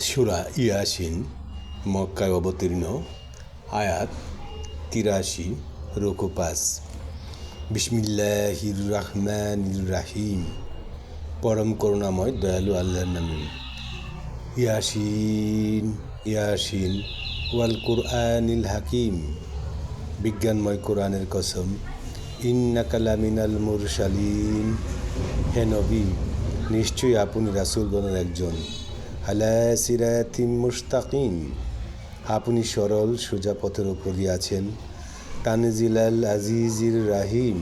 সুরা ইয়াসিন, মক্কায় অবতীর্ণ, আয়াত তিরাশি, রুকু পাঁচ। বিসমিল্লাহির রহমান রাহিম। পরম করুণাময়, দয়ালু আল্লাহর নামে। ইয়াসিন ইয়াসিন, ওয়াল কুরআনিল হাকিম। বিজ্ঞানময় কোরআনের কসম ইন্না কালামিনাল মুরসালিন। হে নবী, নিশ্চয়ই আপনি রাসুলগণের একজন। আলা মুস্তাকিম। আপনি সরল সোজা পথের উপর দিয়ে আছেন। তানজিলাল আজিজির রাহিম।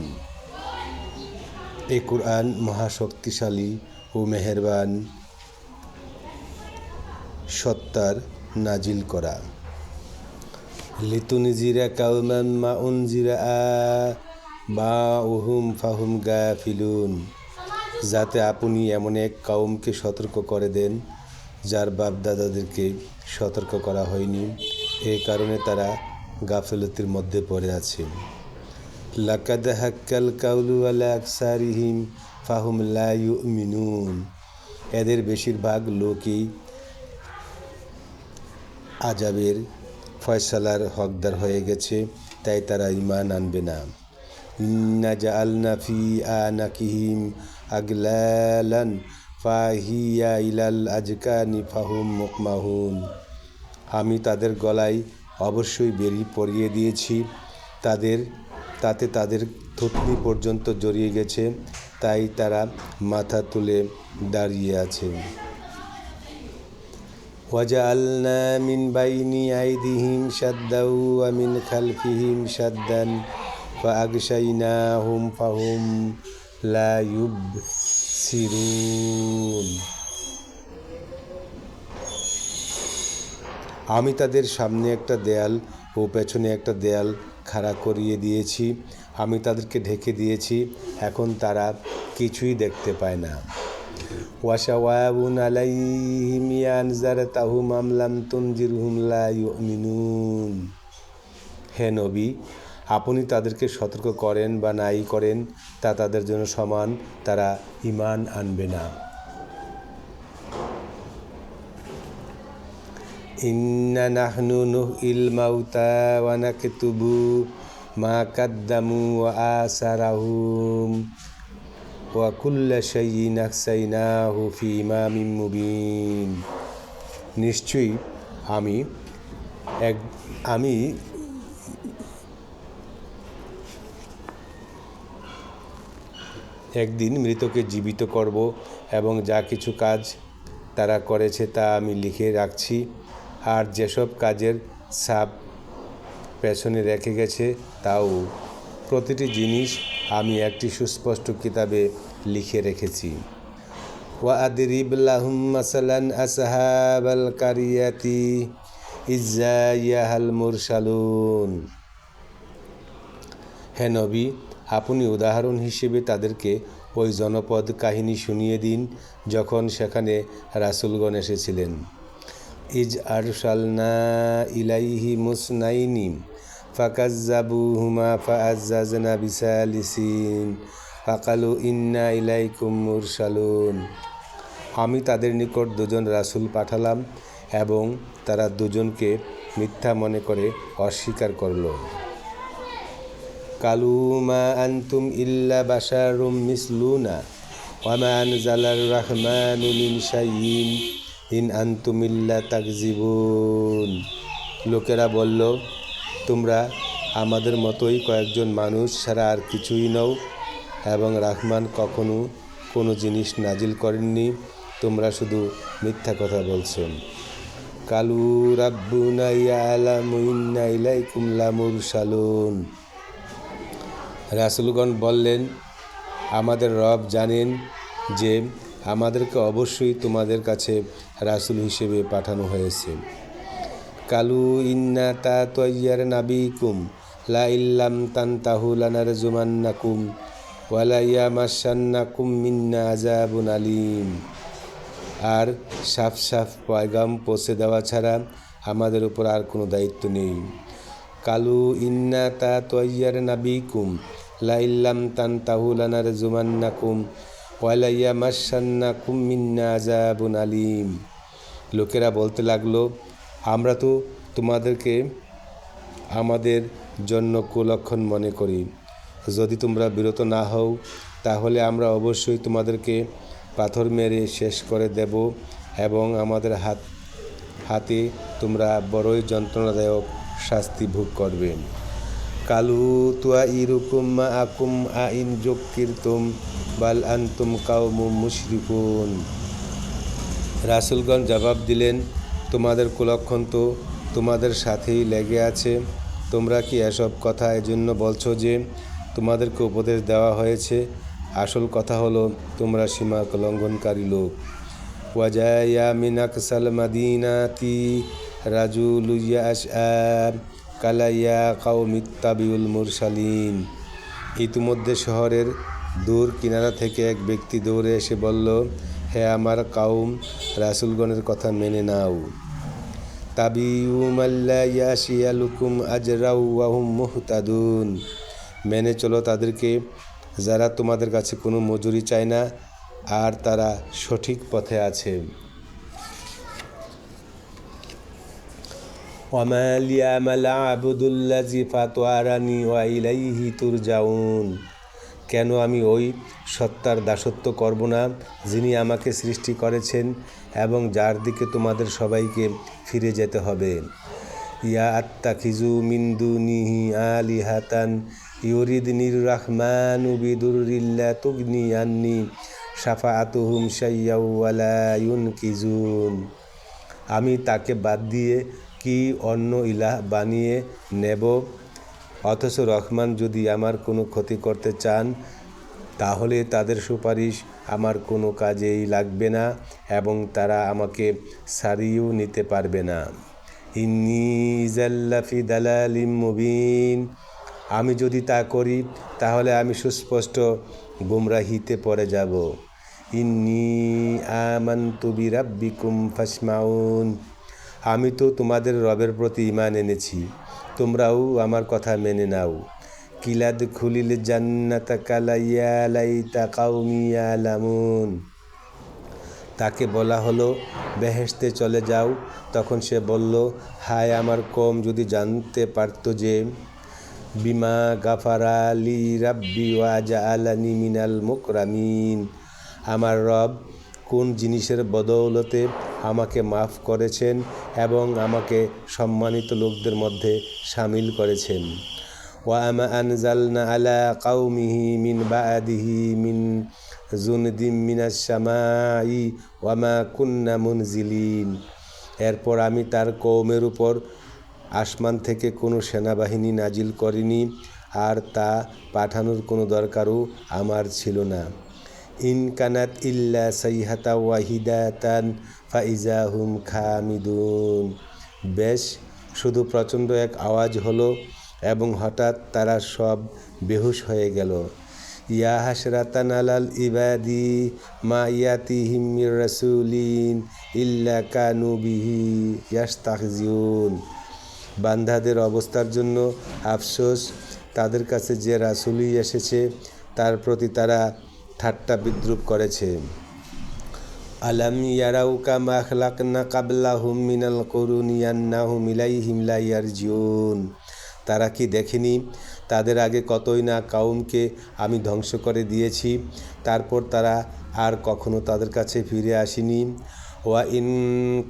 এই কোরআন মহাশক্তিশালী ও মেহেরবান। সত্তার নাজিল করা। লিতুনজিরা কাউমান মা উনজিরা আ বা উহুম ফাহুম গা ফিলুন যাতে আপনি এমন এক কাউমকে সতর্ক করে দেন যার বাপদাদাদেরকে সতর্ক করা হয়নি। এ কারণে তারা গাফলতির মধ্যে পড়ে আছে। লাকাদ হাক্কাল কাউলু আলা আকসারিহিম ফাহুম লা ইউমিনুন। এদের বেশিরভাগ লোকই আজাবের ফয়সালার হকদার হয়ে গেছে, তাই তারা ইমান আনবে না। ইন্না জাআলনা ফি আনাকিহিম আগলালান ফাহিয়া ইলাল আজকা নিফাহুম মোকমাহুন। আমি তাদের গলায় অবশ্যই বেরি পরিয়ে দিয়েছি। তাদের, তাতে তাদের থুতনি পর্যন্ত জড়িয়ে গেছে, তাই তারা মাথা তুলে দাঁড়িয়ে আছে। ওয়াজালনা মিন বাইনি আইদিহিম সাদ্দাউ আমিন খালফিহিম সাদ্দান। ফা আগসাইনা হুম ফাহুম লা ইউব সিরুন। আমি তাদের সামনে একটা দেয়াল ও পেছনে একটা দেয়াল খাড়া করিয়ে দিয়েছি। আমি তাদেরকে ঢেকে দিয়েছি। এখন তারা কিছুই দেখতে পায় না। ওয়াশাওয়াবুন আলাইহিম ইয়ানজারা তাহু আমলাম তুনজিরহুম লা ইউমিনুন। হে নবী আপনি তাদেরকে সতর্ক করেন বা নাই করেন তা তাদের জন্য সমান, তারা ইমান আনবে না। ইন্না নাহনু নুহ ইল মাউতা ওয়া নাকতুবু মা কাদ্দামু ওয়া আসারাহুম ওয়া কুল্লা শাইইন আকসাইনাহু ফি ইমামিন মুবিন। নিশ্চয়ই আমি এক, আমি একদিন মৃতকে জীবিত করব এবং যা কিছু কাজ তারা করেছে তা আমি লিখে রাখছি। আর যেসব কাজের ছাপ পেছনে রেখে গেছে, তাও প্রতিটি জিনিস আমি একটি সুস্পষ্ট কিতাবে লিখে রেখেছি। ওয়াদিরিব লাহুম মাসালান আসহাবাল কারিয়াতি ইজাইয়াহাল মুরসালুন। হে নবী আপনি উদাহরণ হিসেবে তাদেরকে ওই জনপদ কাহিনী শুনিয়ে দিন, যখন সেখানে রাসুলগণ এসেছিলেন। ইজ আরসালনা ইলাইহি মুসনাইনি ফাকাজ্জাবু হুমা ফাআজ্জাজনা বিসালিসিন ফাকালু ইন্না ইলাই ইলাইকুম মুরসালুন। আমি তাদের নিকট দুজন রাসুল পাঠালাম এবং তারা দুজনকে মিথ্যা মনে করে অস্বীকার করল। কালু মা আনতুম ইল্লা বাশারুম মিসলুনা ওয়ামা আনজালার রহমানু মিন শাইইন ইন আনতুম ইল্লা তাকজিবুন লোকেরা বলল, তোমরা আমাদের মতোই কয়েকজন মানুষ ছাড়া আর কিছুই নও এবং রাহমান কখনো কোনো জিনিস নাজিল করেননি। তোমরা শুধু মিথ্যা কথা বলছো। কালু রাব্বুনা ইয়ালামু ইন্না ইলাইকুম লামুরসালুন। রাসুলগণ বললেন, আমাদের রব জানেন যে আমাদেরকে অবশ্যই তোমাদের কাছে রাসুল হিসেবে পাঠানো হয়েছে। কালু ইন্না তা তৈয়ার নাবিকুম, লা তান তাহুলানার জুমান্নাকুম ওয়ালাইয়া মাসান্নাকুম মিন্না আজাবুন আলিম। আর সাফ সাফ পয়গাম পৌঁছে দেওয়া ছাড়া আমাদের উপর আর কোনো দায়িত্ব নেই। কালু ইন্না তা তৈয়ার নাবিকুম লা ইল্লাম তান তাহুলানার জুমান্নাকুম ওয়ালাইয়া মাসান্নাকুম মিন্না আজাবুন আলিম। লোকেরা বলতে লাগল, আমরা তো তোমাদেরকে আমাদের জন্য কুলক্ষণ মনে করি। যদি তোমরা বিরত না হও, তাহলে আমরা অবশ্যই তোমাদেরকে পাথর মেরে শেষ করে দেব এবং আমাদের হাত, হাতে তোমরা বড়ই যন্ত্রণাদায়ক শাস্তি ভোগ করবে। কালু তুয়া ইরুকুম মা আকুম আইন জকিরতুম বাল আন্তুম কাউমু মুশরিকুন। রাসুলগণ জবাব দিলেন, তোমাদের কুলক্ষণ তো তোমাদের সাথেই লেগে আছে। তোমরা কি এসব কথা এজন্য বলছো যে তোমাদেরকে উপদেশ দেওয়া হয়েছে? আসল কথা হলো, তোমরা সীমা লঙ্ঘনকারী লোক। ওয়াজায়া মিনাকসাল মাদিনাতি রাজুলুইয়া আশআব কালাইয়া কাউমিত্তাবিউল মুরসালিন। ইতিমধ্যে শহরের দূর কিনারা থেকে এক ব্যক্তি দৌড়ে এসে বলল, হে আমার কাউম রাসুলগণের কথা মেনে নাও। তাবিউমাল্লায়াশিয়ালুকুম আজরাউ ওয়াহুম মুহতাদুন। মেনে চলো তাদেরকে, যারা তোমাদের কাছে কোনো মজুরি চায় না, আর তারা সঠিক পথে আছে। وما ليعمل عبد الذي فطرني وإليه ترجعون কেন আমি ওই সত্তার দাসত্ব করব না যিনি আমাকে সৃষ্টি করেছেন এবং যার দিকে তোমাদের সবাইকে ফিরে যেতে হবে ইয়া আত্মা খিজু মিন্দু নিহি আলি হাতান ইউরিদ নির রহমান উবিদুরিল্লা তুগনি আন্নি সাফা আতুহুম সাইয়াউন কিজুন আমি তাকে বাদ দিয়ে কি অন্য ইলাহ বানিয়ে নেব। অথচ রহমান যদি আমার কোনো ক্ষতি করতে চান, তাহলে তাদের সুপারিশ আমার কোনো কাজেই লাগবে না এবং তারা আমাকে সারিয়েও নিতে পারবে না। ইন্নি ইজাল্লাফি দালালিম মুবিন। আমি যদি তা করি, তাহলে আমি সুস্পষ্ট গুমরাহিতে পড়ে যাব। ইন্নি আমান্তু বিরাব্বিকুম ফাসমাউন। আমি তো তোমাদের রবের প্রতি ইমান এনেছি। তোমরাও আমার কথা মেনে নাও। কিলাদ খুলিল জান্নাত কালাইয়া লাইতা কাউমিয়া লামুন তাকে বলা হলো, বেহেশতে চলে যাও। তখন সে বলল, হায় আমার কম যদি জানতে পারতো যে, বিমা গাফারা লি রাব্বি ওয়াজা আলানি মিনাল মুকরামিন। আমার রব কোন জিনিসের বদৌলতে আমাকে মাফ করেছেন এবং আমাকে সম্মানিত লোকদের মধ্যে সামিল করেছেন। ওয়ামা আনজালনা আলা কাউমিহি মিন বাদিহি মিন জুনদিম মিনাস শামাই ওয়ামা কুন্না মুনজিলিন। এরপর আমি তার কৌমের উপর আসমান থেকে কোনো সেনাবাহিনী নাজিল করিনি আর তা পাঠানোর কোনো দরকারও আমার ছিল না। ইন কানাত ইল্লা সাইহাতা ওয়াহিদাতান ফাইজা হুম খামিদুন। বেশ, শুধু প্রচণ্ড এক আওয়াজ হলো এবং হঠাৎ তারা সব বেহুশ হয়ে গেল। ইয়া হাসরাতান আলাল ইবাদি মা ইয়াতি হিমির রসুলিন ইল্লা কানু বিহি ইয়াস্তাকজিউন বান্ধাদের অবস্থার জন্য আফসোস, তাদের কাছে যে রাসুলি এসেছে, তার প্রতি তারা ঠাট্টা বিদ্রুপ করেছে। আলাম ইয়ারাউ কামা খলাকনা কাবলাহুম মিনাল করুনিয়ান্নাহুম ইলাইহিম লা ইয়ারজিউন তারা কি দেখেনি? তাদের আগে কতই না কাউমকে আমি ধ্বংস করে দিয়েছি। তারপর তারা আর কখনো তাদের কাছে ফিরে আসেনি। ওয়া ইন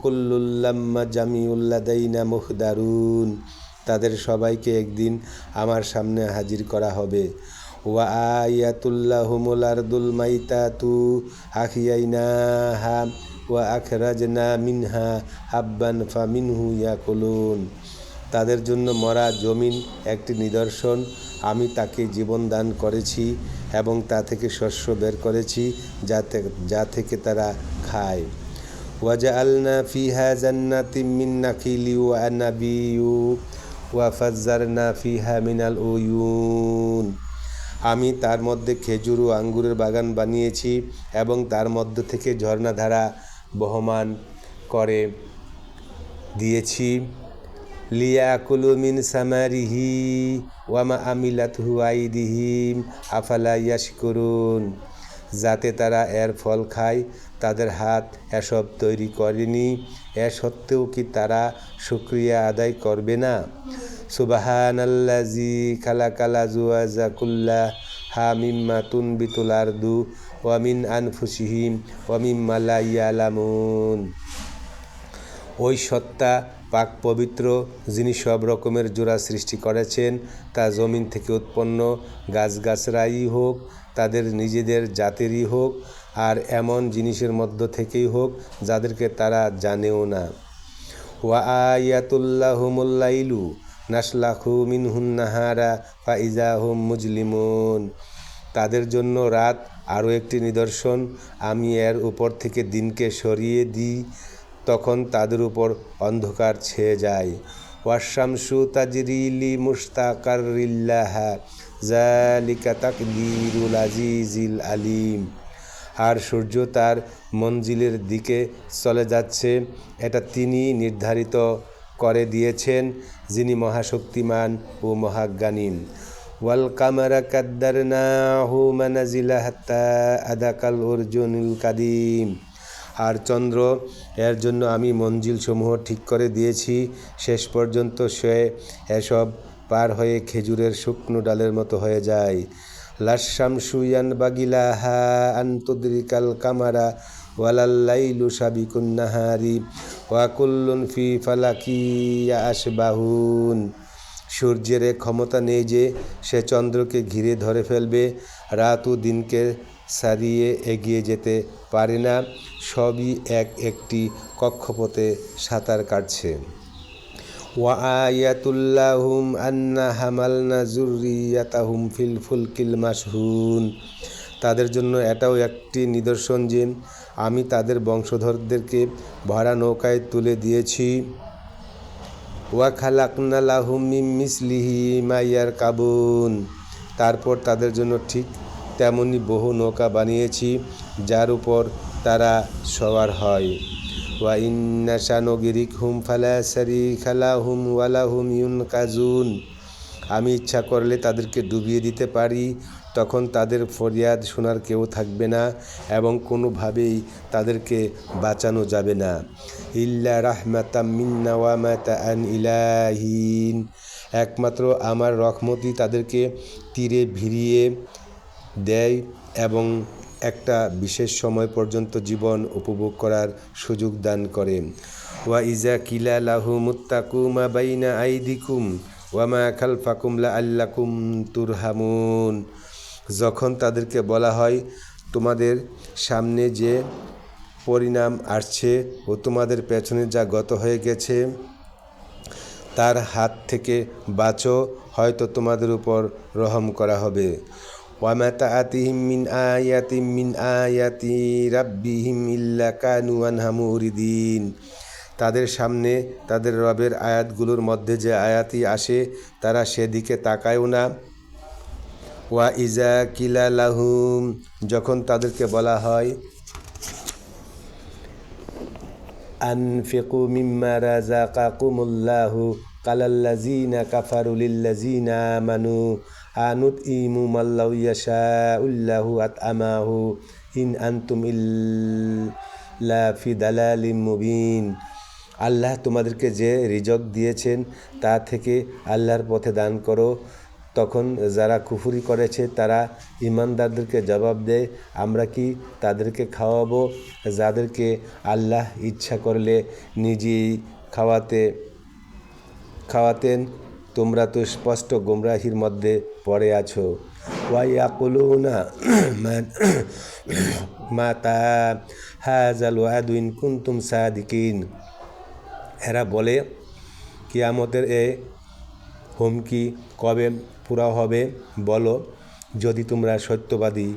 কুল্লুল্লাম্মা জামিউল্লাদাইনা মুখদারুন। তাদের সবাইকে একদিন আমার সামনে হাজির করা হবে। ওয়া আয়াতুল্লাহুমুল আরদুল মাইতাতু আখিয়াইনাহা ওয়া আখরাজনা মিনহা হাব্বান ফামিনহু ইয়াকুলুন। তাদের জন্য মরা জমিন একটি নিদর্শন। আমি তাকে জীবন দান করেছি এবং তা থেকে শস্য বের করেছি যাতে যা থেকে তারা খায়। ওয়াজা আলনা ফিহা জান্নাতিম মিন নাখিলি ওয়া আনাবিয়ু ওয়া ফাজ্জারনা ফিহা মিনাল উয়ুন। আমি তার মধ্যে খেজুর ও আঙ্গুরের বাগান বানিয়েছি এবং তার মধ্য থেকে ঝর্ণাধারা বহমান করে দিয়েছি। লিয়াকুলু মিন সামারিহি ওয়ামা আমিলাত হুয়াইদিহিম আফালা ইয়াশকুরুন। যাতে তারা এর ফল খায়, তাদের হাত এসব তৈরি করেনি। এ সত্ত্বেও কি তারা শুক্রিয়া আদায় করবে না? সুবাহান আল্লাজি খালাকালা জুয়াজা কুল্লা হা মিম্মা তুনবিতুল আরদু ওয়ামিন আনফুসিহিম ওয়ামিম্মা লা ইয়ালামুন। ওই সত্তা পাক পবিত্র যিনি সব রকমের জোড়া সৃষ্টি করেছেন, তা জমিন থেকে উৎপন্ন গাছগাছরাই হোক, তাদের নিজেদের জাতেরই হোক আর এমন জিনিসের মধ্য থেকেই হোক যাদেরকে তারা জানেও না। ওয়া আয়াতুল্লাহুমুল্লাইলু নাসলাখু মিনহুন নাহারা ফাইজা হুম মুজলিমুন। তাদের জন্য রাত আরও একটি নিদর্শন, আমি এর উপর থেকে দিনকে সরিয়ে দিই, তখন তাদের উপর অন্ধকার ছেয়ে যায়। ওয়াশামসু তাজরিলি মুস্তাকারিল্লাহা জালিকা তাকদিরুল আজিজিল আলিম। আর সূর্য তার মঞ্জিলের দিকে চলে যাচ্ছে। এটা তিনি নির্ধারিত করে দিয়েছেন, যিনি মহাশক্তিমান ও মহাজ্ঞানী ওয়াল কামারা কাদ্দারনাহু মানাজিলা হাত্তা আদাকাল অর্জুনুল কাদিম। আর চন্দ্র, এর জন্য আমি মঞ্জিল সমূহ ঠিক করে দিয়েছি। শেষ পর্যন্ত সে এসব পার হয়ে খেজুরের শুকনো ডালের মতো হয়ে যায়। লাশাম সুয়ান বাগিলাহা আন্তদ্রিকাল কামারা ওয়ালাল্লাইলু সাবিকুন নাহারি ওয়াকুল্লুন ফি ফালাকিয়া আসবাহুন সূর্যের ক্ষমতা নেই যে সে চন্দ্রকে ঘিরে ধরে ফেলবে রাত ও দিনকে সারিয়ে এগিয়ে যেতে পারে না, সবই এক একটি কক্ষপথে সাঁতার কাটছে। ওয়া আয়াতুল্লাহুম আন্না হামালনা জুরিয়াতাহুম ফিল ফুলকিল মাসহুন তাদের জন্য এটাও একটি নিদর্শন যে আমি তাদের বংশধরদেরকে ভরা নৌকায় তুলে দিয়েছি। ওয়া খালাকনা লাহুম মিম মিসলিহি মাইয়ার কাবুন তারপর তাদের জন্য ঠিক তেমনি বহু নৌকা বানিয়েছি, যার উপর তারা সওয়ার হয়। হুম ফালা সারি খালা হুম ওয়ালা ইউন কাজুন আমি ইচ্ছা করলে তাদেরকে ডুবিয়ে দিতে পারি, তখন তাদের ফরিয়াদ শোনার কেউ থাকবে না এবং কোনোভাবেই তাদেরকে বাঁচানো যাবে না। ইল্লা রাহমাতা মাতা আন ইলাহিন। একমাত্র আমার রহমতই তাদেরকে তীরে ভিড়িয়ে দেয় এবং একটা বিশেষ সময় পর্যন্ত জীবন উপভোগ করার সুযোগ দান করে। ওয়া ইজা কিলা লাহু মুত্তাকুমা বাইনা আইদিকুম ওয়ামা খালফাকুম লা আল্লাকুম তুরহামুন। যখন তাদেরকে বলা হয়, তোমাদের সামনে যে পরিণাম আসছে ও তোমাদের পেছনে যা গত হয়ে গেছে, তার হাত থেকে বাঁচো, হয়তো তোমাদের উপর রহম করা হবে। ওয়ামা তাআতিহিম মিন আয়াতিম মিন আয়াতি রাব্বিহিম ইল্লা কানু আনহা মুরিদিন তাদের সামনে তাদের রবের আয়াতগুলোর মধ্যে যে আয়াতি আসে, তারা সেদিকে তাকায়ও না। ওয়া ইজা কিলা লাহুম, যখন তাদেরকে বলা হয়, আনফিকু মিম্মা রাযাকাকুমুল্লাহু কালাল্লাযিনা কাফারু লিল্লাযিনা আমানু আনুত ইমু মাল্লাউ ইয়াশাউল্লাহু আতআমাহু ইন আনতুম ইল্লা ফি দালালিম মুবিন। আল্লাহ তোমাদেরকে যে রিজক দিয়েছেন তা থেকে আল্লাহর পথে দান করো। তখন যারা কুফুরি করেছে তারা ইমানদারদেরকে জবাব দেয়, আমরা কি তাদেরকে খাওয়াবো? যাদেরকে আল্লাহ ইচ্ছা করলে নিজেই খাওয়াতে, খাওয়াতেন। তোমরা তো স্পষ্ট গোমরাহির মধ্যে পড়ে আছো? ওয়াইয়াকুলুনা মাতা হাজাল ওয়াদুইন কুন্তুম সাদিকিন। এরা বলে, কিয়ামতের এ হুমকি কবে পুরা হবে বলো, যদি তোমরা সত্যবাদী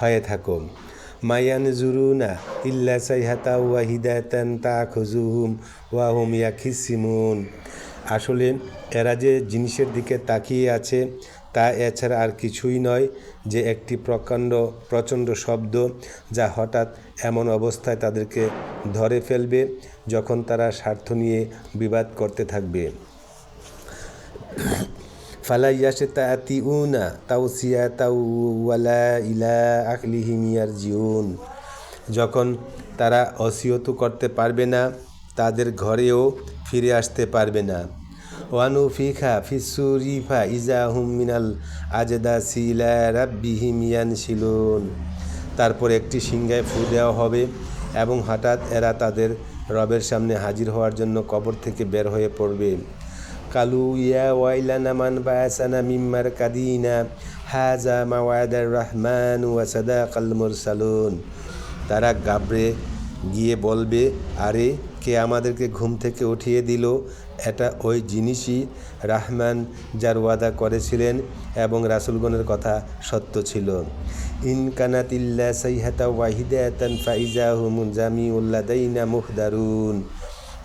হয়ে থাকো। মায়ান জুরুনা ইল্লা সাইহাতা ওয়া হিদায়াতান তা খুজুহুম ওয়া হুম ইয়াখিসিমুন। আসলে এরা যে জিনিসের দিকে তাকিয়ে আছে, তা এছাড়া আর কিছুই নয় যে একটি প্রকাণ্ড, প্রচণ্ড শব্দ যা হঠাৎ এমন অবস্থায় তাদেরকে ধরে ফেলবে যখন তারা স্বার্থ নিয়ে বিবাদ করতে থাকবে। ফালাইয়াসে তাতি উনা তাউসিয়া তাউ ওয়ালা ইলা আখলিহিম ইয়ারজিউন। যখন তারা অসিয়ত করতে পারবে না তাদের ঘরেও ফিরে আসতে পারবে না। ওয়ানু ফিখা ফিসুরিফা ইজা মিনাল আজদা সিলা রাব্বিহিম ইয়ানশিলুন। তারপর একটি সিংহায় ফু দেওয়া হবে এবং হঠাৎ এরা তাদের রবের সামনে হাজির হওয়ার জন্য কবর থেকে বের হয়ে পড়বে। কালু ইয়া ওয়াইলানা মান বায়াসানা মিম্মার কাদিনা হাজা মাওয়াদার রহমান ওয়াসাদা সাদাকাল মুরসালুন। তারা গাবড়ে গিয়ে বলবে, আরে, কে আমাদেরকে ঘুম থেকে উঠিয়ে দিল? এটা ওই জিনিসই রাহমান যার ওয়াদা করেছিলেন এবং রাসুলগণের কথা সত্য ছিল। ইনকানাতিল্লা সাইহাতা ওয়াহিদাতান ফাইজা হুমুন জামি উল্লাদাইনা মুহদারুন।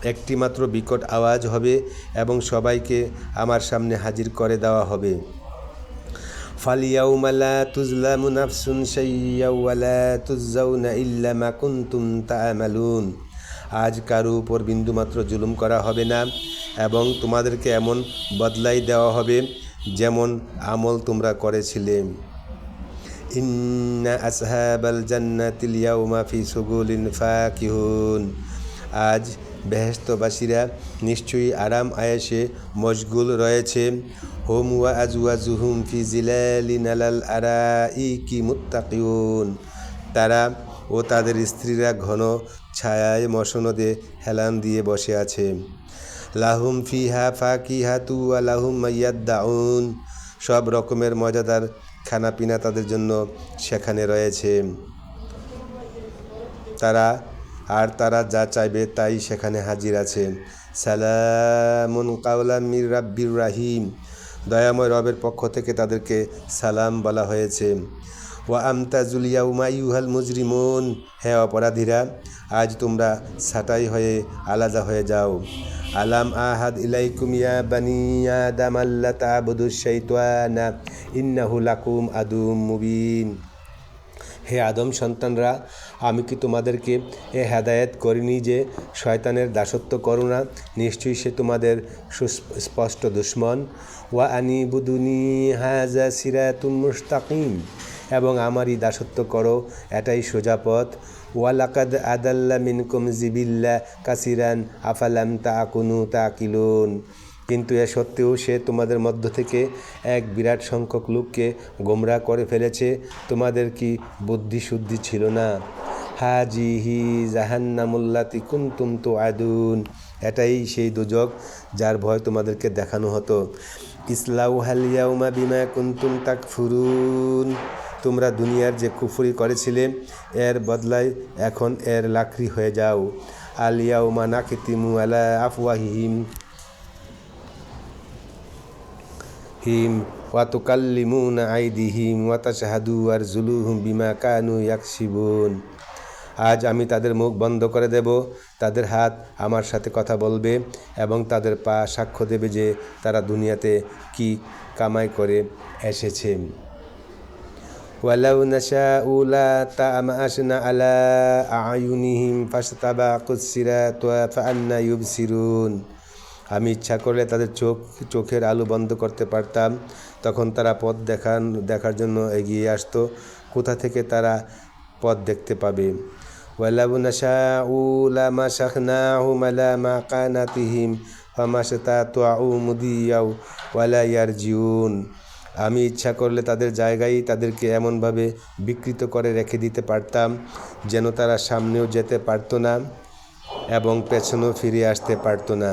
একটি মাত্র বিকট আওয়াজ হবে এবং সবাইকে আমার সামনে হাজির করে দেওয়া হবে। লা তুজলামু নাফসুন শাইয়্যা ওয়া লা তুজজাউনা ইল্লা মা কুনতুম তা'মালুন আজ কারও উপর বিন্দুমাত্র জুলুম করা হবে না এবং তোমাদেরকে এমন বদলাই দেওয়া হবে যেমন আমল তোমরা করেছিলে। ইন্না আসহাবাল জান্নাতিল ইয়াউমা ফি সুগুলিন ফাকিহুন। আজ বেহেস্তবাসীরা নিশ্চয়ই আরাম আয়েসে মশগুল রয়েছে। হোম ওয়া আজওয়াজুহুম ফি জিলালিন আলাল আরাইকি মুত্তাকিউন। তারা ও তাদের স্ত্রীরা ঘন ছায়ায় মসনদে হেলান দিয়ে বসে আছে। লাহুম ফিহা ফাকিহাতু ওয়া লাহুম মাইয়াদ্দাউন। সব রকমের মজাদার খানাপিনা তাদের জন্য সেখানে রয়েছে। তারা, আর তারা যা চাইবে তাই সেখানে হাজির আছে। সালামুন কাউলাম মির রাব্বির রাহিম। দয়াময় রবের পক্ষ থেকে তাদেরকে সালাম বলা হয়েছে। ও আমতাজুল ইয়াউমা ইউহাল মুজরিমুন। হে অপরাধীরা, আজ তোমরা ছাটাই হয়ে আলাদা হয়ে যাও। আলাম আহাদ ইলাইকুম ইয়া বানিয়া দামাল্লা তাবুদুশ শাইতানা। ইন্নাহু লাকুম আদুম মুবিন। হে আদম সন্তানরা, আমি কি তোমাদেরকে এ হেদায়েত করিনি যে শয়তানের দাসত্ব করো না? নিশ্চয়ই সে তোমাদের সুস্পষ্ট দুশ্মন। ওয়া আনি বুদুনি হাজা সিরাতুন মুস্তাকিম। এবং আমারই দাসত্ব করো, এটাই সোজা পথ। ওয়ালাকাদ আদাল্লা মিনকুম জিবিল্লা কাসিরান, আফালাম তা কুনু তা কিলুন কিন্তু এ সত্ত্বেও সে তোমাদের মধ্য থেকে এক বিরাট সংখ্যক লোককে গোমরা করে ফেলেছে। তোমাদের কি বুদ্ধি শুদ্ধি ছিল না? হাজিহি জাহান্নামুল্লাতি কুন্তুম তো আদুন এটাই সেই দুজক যার ভয় তোমাদেরকে দেখানো হতো। ইসলাউ হালিয়াউমা বিমা কুন্তুম তাক ফুরুন তোমরা দুনিয়ার যে কুফুরি করেছিলে, এর বদলায় এখন এর লাকড়ি হয়ে যাও। আলিয়াউমা নাকিতিমু আলা আফওয়াহিহিম। হিম ওয়াতুকাল্লিমুন আইদিহিম ওয়াতাশাহাদু আর জুলুহুম বিমা কানু ইয়াকশিবুন। আজ আমি তাদের মুখ বন্ধ করে দেব, তাদের হাত আমার সাথে কথা বলবে এবং তাদের পা সাক্ষ্য দেবে যে তারা দুনিয়াতে কি কামাই করে এসেছে। ওয়ালাউ নাশা উলা তা আমাশনা আলা আয়ুনিহিম ফাস্তাবা কুসিরা তোয়া ফান্না ইউবসিরুন। আমি ইচ্ছা করলে তাদের চোখ, চোখের আলো বন্ধ করতে পারতাম। তখন তারা পথ দেখান, দেখার জন্য এগিয়ে আসতো। কোথা থেকে তারা পথ দেখতে পাবে? ওয়ালা ইয়ারজিউন। আমি ইচ্ছা করলে তাদের জায়গায় তাদেরকে এমনভাবে বিকৃত করে রেখে দিতে পারতাম, যেন তারা সামনেও যেতে পারতো না এবং পেছনেও ফিরে আসতে পারতো না।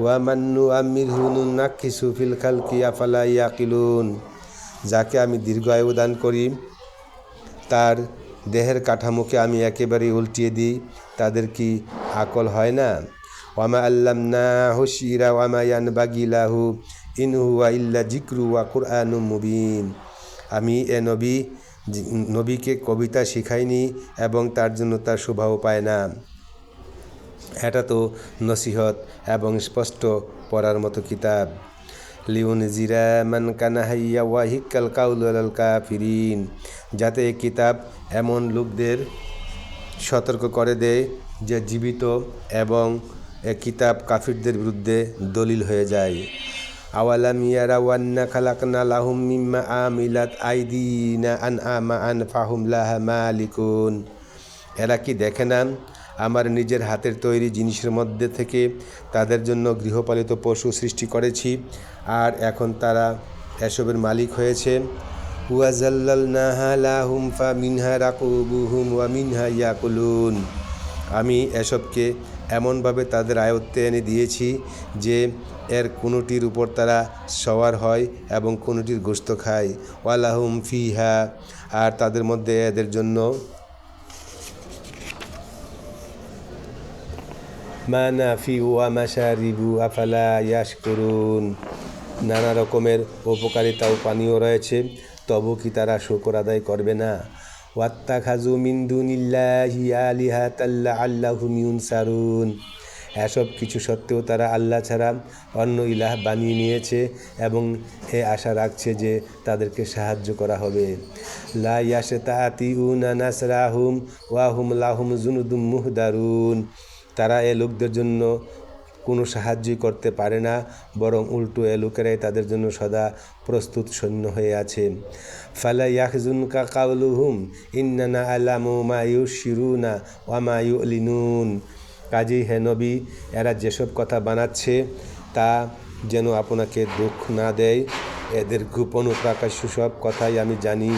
ওয়ামান্নু আমির হুনুন নাক্ষি সুফিল খালকি ইয়াকিলুন। যাকে আমি দীর্ঘ আয়ু দান করি, তার দেহের কাঠামোকে আমি একেবারে উল্টিয়ে দিই, তাদের কি আকল হয় না? ওয়ামা আল্লাম না হুশিরা ওয়ামা ইয়ান বাগিলাহু ইনহুয়া ইল্লা জিক্রু ওয়া কুরআনু মুবিন। আমি এ নবী, নবীকে কবিতা শিখাইনি এবং তার জন্য তার শোভাও পায় না। এটা তো নসিহত এবং স্পষ্ট পড়ার মতো কিতাব। লিউন জিরা মান কানাহাইয়া ওয়াহিকাল কাউল কাফিরিন। যাতে এই কিতাব এমন লোকদের সতর্ক করে দেয় যে জীবিত এবং এ কিতাব কাফিরদের বিরুদ্ধে দলিল হয়ে যায়। আওয়ালা আওয়ালাম ইয়ারাওয়ান্না খালাকনা লাহুম মিম্মা আমিলাত আইদিনা আন আমা আন ফাহুম লাহা মালিকুন। এরা কি দেখে না আমার নিজের হাতের তৈরি জিনিসের মধ্যে থেকে তাদের জন্য গৃহপালিত পশু সৃষ্টি করেছি। আর এখন তারা এসবের মালিক হয়েছে। আমি এসবকে এমনভাবে তাদের আয়ত্তে এনে দিয়েছি যে এর কোনোটির উপর তারা সওয়ার হয় এবং কোনোটির গোস্ত খায়। ওয়ালাহুম ফিহা, আর তাদের মধ্যে এদের জন্য মানাফি ওয়া মাশারিবু আফালা ইয়াশকুরুন। নানা রকমের উপকারিতা ও পানীয় রয়েছে, তবু কি তারা শুকর আদায় করবে না? ওয়াত্তা খাজু মিন্দুনিল্লাহি আলিহা তাল্লা আল্লাহুম ইউনসারুন। এসব কিছু সত্ত্বেও তারা আল্লাহ ছাড়া অন্য ইলাহ বানিয়ে নিয়েছে এবং এ আশা রাখছে যে তাদেরকে সাহায্য করা হবে। লা ইয়াসে তাহাতি উনা নাসরাহুম ওয়াহুম লাহুম জুনুদুম মুহদারুন। তারা এ লোকদের জন্য কোনো সাহায্যই করতে পারে না, বরং উল্টো এ লোকেরাই তাদের জন্য সদা প্রস্তুত সৈন্য হয়ে আছে। ফালা ইয়াহজুনকা কাউলুহুম ইন্নানা আলামু মা ইউশিরুনা ওয়া মা ইউলিনুন। কাজেই হে নবী, এরা যেসব কথা বানাচ্ছে তা যেন আপনাকে দুঃখ না দেয়। এদের গোপন প্রকাশ্য সব কথাই আমি জানি।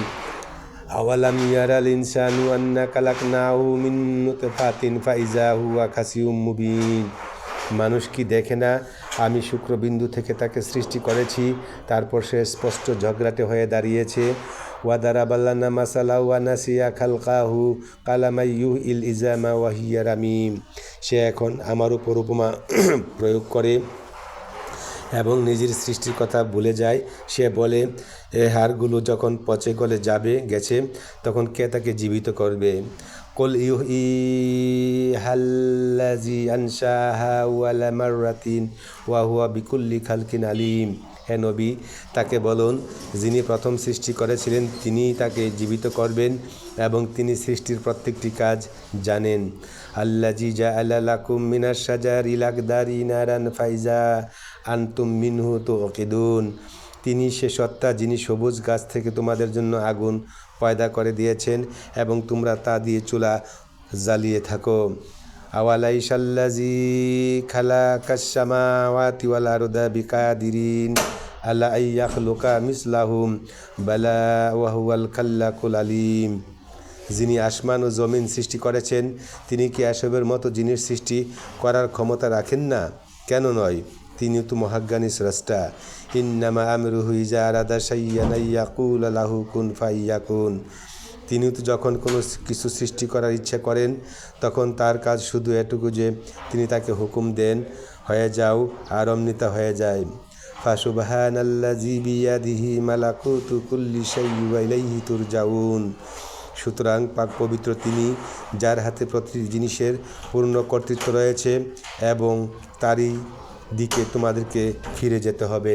আওয়ালাম ইয়ারাল ইনসানু আন্না কালাকনাহু মিন নুতফাতিন ফাইজা হুয়া খাসিউম মুবিন মানুষ কি দেখে না? আমি শুক্রবিন্দু থেকে তাকে সৃষ্টি করেছি, তারপর সে স্পষ্ট ঝগড়াটে হয়ে দাঁড়িয়েছে। ওয়াদারাবাল্লানা মাসালা ওয়া নাসিয়া খালকাহু কালামাইয়ু ইল ইজামা ওয়াহিয়া রামিম। সে এখন আমার উপর উপমা প্রয়োগ করে এবং নিজের সৃষ্টির কথা ভুলে যায়। সে বলে এ হাড়গুলো যখন পচে গলে যাবে, গেছে, তখন কে তাকে জীবিত করবে? কল ইউ ই হাল্লাজি আনসাহা ওয়ালা মাররাতিন ওয়া হুয়া বিকুল্লি খালকিন আলিম। হে নবী, তাকে বলুন, যিনি প্রথম সৃষ্টি করেছিলেন, তিনি তাকে জীবিত করবেন এবং তিনি সৃষ্টির প্রত্যেকটি কাজ জানেন। আল্লাজি জা আলাকুম মিনার সাজার ইলাকদারি নারান ফাইজা আনতুম মিনহু তো অকেদুন তিনি সে সত্তা, যিনি সবুজ গাছ থেকে তোমাদের জন্য আগুন পয়দা করে দিয়েছেন এবং তোমরা তা দিয়ে চুলা জ্বালিয়ে থাকো। আওয়ালাই সাল্লাজি খালা কাসামা ওয়াতিওয়াল আরদা বিকাদিরিন আল্লাহ আইয়াখলুকা মিসলাহুম বালা ওয়াহুয়াল খাল্লাকুল আলিম। যিনি আসমান ও জমিন সৃষ্টি করেছেন, তিনি কি এসবের মতো জিনিস সৃষ্টি করার ক্ষমতা রাখেন না? কেন নয়? তিনি তো মহাজ্ঞানী স্রষ্টা। ইন্নামা আমরুহু ইজা আরাদা সাইয়ানা ইয়াকুল আলাহু কুন ফাইয়াকুন। তিনি তো যখন কোনো কিছু সৃষ্টি করার ইচ্ছা করেন, তখন তার কাজ শুধু এটুকু যে তিনি তাকে হুকুম দেন, হয়ে যাও আর অমৃতা হয়ে যায়। ফাসুবাহান আল্লাহ বিয়াদিহি মালাকুতু কুল্লি শাইয়ুইলাইহি তুরজাউন। সুতরাং পাক পবিত্র তিনি, যার হাতে প্রতিটি জিনিসের পূর্ণ কর্তৃত্ব রয়েছে এবং তারই দিকে তোমাদেরকে ফিরে যেতে হবে।